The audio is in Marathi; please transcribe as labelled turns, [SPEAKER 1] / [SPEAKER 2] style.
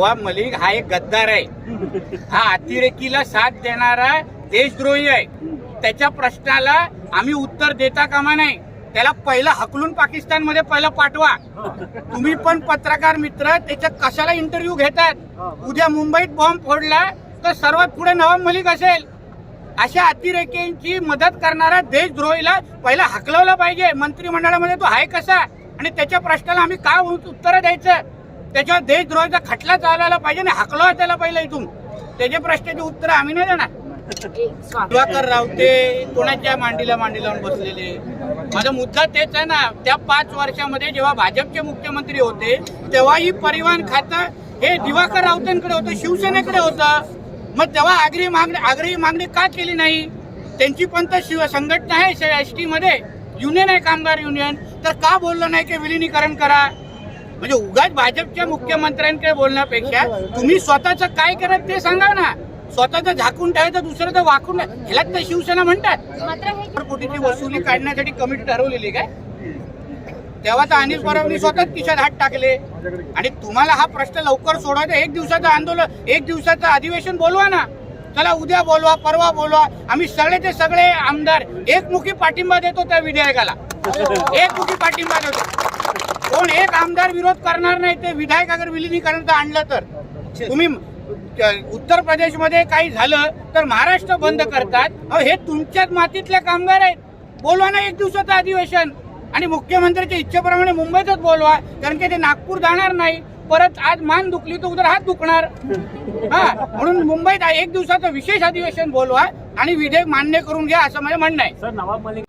[SPEAKER 1] नवाब मलिक हा एक गद्दार आहे. हा अतिरेकीला साथ देणारा देशद्रोही आहे. त्याच्या प्रश्नाला आम्ही उत्तर देता कामा नाही त्याला पहिलं हकलून पाकिस्तानमध्ये पहिलं पाठवा. तुम्ही पण पत्रकार मित्र त्याच्या कशाला इंटरव्ह्यू घेतात? उद्या मुंबईत बॉम्ब फोडला तर सर्वात पुढे नवाब मलिक असेल. अशा अतिरेक्यांची मदत करणारा देशद्रोहीला पहिला हकलवला पाहिजे. मंत्रिमंडळामध्ये तो आहे कसा? आणि त्याच्या प्रश्नाला आम्ही का उत्तर द्यायचं? त्याच्यावर देशद्रोहाचा खटला चालायला पाहिजे आणि हकलो त्याला पहिलं इथून. त्याचे प्रश्नाची उत्तर आम्ही नाही देणार. दिवाकर रावते कोणाच्या मांडीला मांडी लावून बसलेले? माझा मुद्दा तेच आहे ना त्या पाच वर्षामध्ये जेव्हा भाजपचे मुख्यमंत्री होते तेव्हाही परिवहन खातं हे दिवाकर रावतेंकडे होतं शिवसेनेकडे होतं. मग तेव्हा आग्रही मागणी आग्रही मागणी का केली नाही? त्यांची पण तर शिव संघटना आहे एस टी मध्ये. युनियन आहे कामगार युनियन. तर का बोललं नाही की विलिनीकरण करा? म्हणजे उगाच भाजपच्या मुख्यमंत्र्यांकडे बोलण्यापेक्षा तुम्ही स्वतःच काय करत ते सांगा ना. स्वतःच झाकून ठेवायचं दुसरं तर वाकून ह्याला तर शिवसेना म्हणतात.
[SPEAKER 2] हे
[SPEAKER 1] कोटीची वसुली काढण्यासाठी कमिटी ठरवलेली काय? तेव्हा तर अनिल परबनी स्वतःच खिशात हात टाकले. आणि तुम्हाला हा प्रश्न लवकर सोडवायचा एक दिवसाचं आंदोलन एक दिवसाचं अधिवेशन बोलवा ना. चला उद्या बोलवा परवा बोलवा. आम्ही सगळेचे सगळे आमदार एकमुखी पाठिंबा देतो त्या विधेयकाला. एकमुखी पाठिंबा नव्हता कोण एक आमदार विरोध करणार नाही ते विधायक अगर विलिनीकरण आणलं तर. तुम्ही उत्तर प्रदेशमध्ये काही झालं तर महाराष्ट्र बंद करतात. अहो, हे तुमच्याच मातीतले कामगार आहेत. बोलवा ना एक दिवसाचं अधिवेशन. आणि मुख्यमंत्र्याच्या इच्छेप्रमाणे मुंबईतच बोलवा कारण की ते नागपूर जाणार नाही. परत आज मान दुखली तर उद्या हात दुखणार. हा म्हणून मुंबईत एक दिवसाचं विशेष अधिवेशन बोलवा आणि विधेयक मान्य करून घ्या असं माझं म्हणणं आहे.
[SPEAKER 3] सर नवाब मलिक